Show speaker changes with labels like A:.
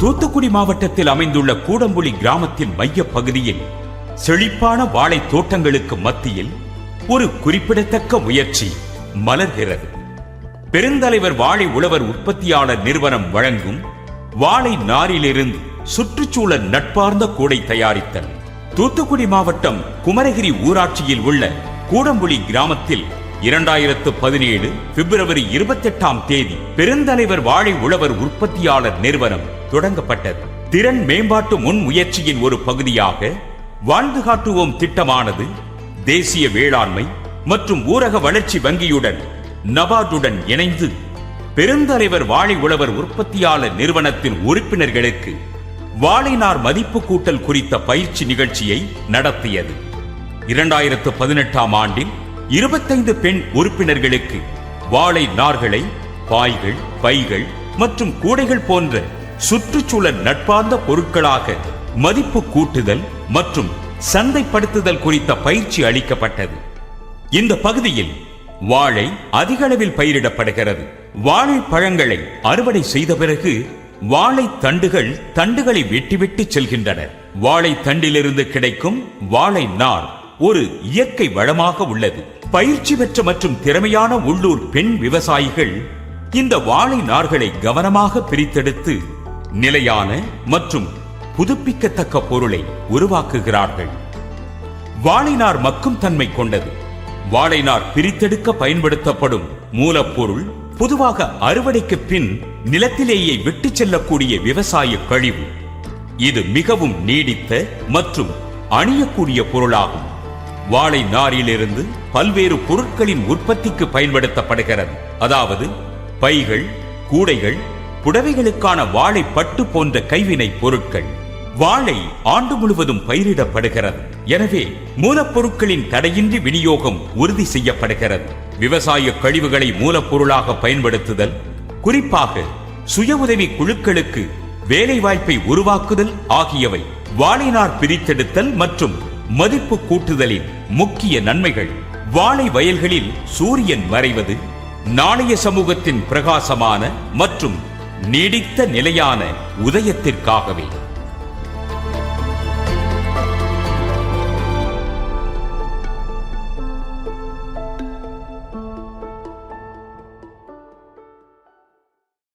A: தூத்துக்குடி மாவட்டத்தில் அமைந்துள்ள கூடம்புலி கிராமத்தின் மைய பகுதியில் செழிப்பான வாழை தோட்டங்களுக்கு மத்தியில் ஒரு குறிப்பிடத்தக்க முயற்சி மலர்கிறது. பெருந்தலைவர் வாழை உழவர் உற்பத்தியாளர் நிறுவனம் வழங்கும் வாழை நாரிலிருந்து சுற்றுச்சூழல் நட்பார்ந்த கூடை தயாரித்தல். தூத்துக்குடி மாவட்டம் குமரகிரி ஊராட்சியில் உள்ள கூடம்புலி கிராமத்தில் இரண்டாயிரத்து பதினேழு பிப்ரவரி இருபத்தி எட்டாம் தேதி பெருந்தலைவர் வாழை உழவர் உற்பத்தியாளர் நிறுவனம் தொடங்கப்பட்டது. திறன் மேம்பாட்டு முன் முயற்சியின் ஒரு பகுதியாக வாழ்ந்து காட்டுவோம் திட்டமானது தேசிய வேளாண்மை மற்றும் ஊரக வளர்ச்சி வங்கியுடன் நபார்டுடன் இணைந்து பெருந்தலைவர் வாழை உழவர் உற்பத்தியாளர் நிறுவனத்தின் உறுப்பினர்களுக்கு வாழைநார் மதிப்பு கூட்டல் குறித்த பயிற்சி நிகழ்ச்சியை நடத்தியது. இரண்டாயிரத்து பதினெட்டாம் ஆண்டில் இருபத்தைந்து பெண் உறுப்பினர்களுக்கு வாழை நார்களை பாய்கள் பைகள் மற்றும் கூடைகள் போன்ற சுற்றுச்சூழல் நட்பார்ந்த பொருட்களாக மதிப்பு கூட்டுதல் மற்றும் சந்தைப்படுத்துதல் குறித்த பயிற்சி அளிக்கப்பட்டது. இந்த பகுதியில் வாழை அதிக அளவில் பயிரிடப்படுகிறது. வாழை பழங்களை அறுவடை செய்த பிறகு வாழை தண்டுகள் தண்டுகளை வெட்டிவிட்டு செல்கின்றன. வாழை தண்டிலிருந்து கிடைக்கும் வாழை நார் ஒரு இயற்கை வளமாக உள்ளது. பயிற்சி பெற்ற மற்றும் திறமையான உள்ளூர் பெண் விவசாயிகள் இந்த வாழை நார்களை கவனமாக பிரித்தெடுத்து நிலையான மற்றும் புதுப்பிக்கத்தக்க பொருளை உருவாக்குகிறார்கள். வாழைநார் மக்கும் தன்மை கொண்டது. வாழைநார் பிரித்தெடுக்க பயன்படுத்தப்படும் மூலப்பொருள் பொதுவாக அறுவடைக்கு பின் நிலத்திலேயே விட்டுச் செல்லக்கூடிய விவசாய கழிவு. இது மிகவும் நீடித்த மற்றும் அணியக்கூடிய பொருளாகும். வாழை நாரிலிருந்து பல்வேறு பொருட்களின் உற்பத்திக்கு பயன்படுத்தப்படுகிறது. அதாவது பைகள் கூடைகள் புடவைகளுக்கான வாழை பட்டு போன்ற கைவினை பொருட்கள். வாழை ஆண்டு முழுவதும் பயிரிடப்படுகிறது. எனவே மூலப்பொருட்களின் தடையின்றி விநியோகம் உறுதி செய்யப்படுகிறது. விவசாய கழிவுகளை மூலப்பொருளாக பயன்படுத்துதல் குறிப்பாக சுய உதவி குழுக்களுக்கு வேலை வாய்ப்பை உருவாக்குதல் ஆகியவை வாழைநார் பிரித்தெடுத்தல் மற்றும் மதிப்பு கூட்டுதலின் முக்கிய நன்மைகள். வாழை வயல்களில் சூரியன் மறைவது நாணய சமூகத்தின் பிரகாசமான மற்றும் நீடித்த நிலையான உதயத்திற்காகவே.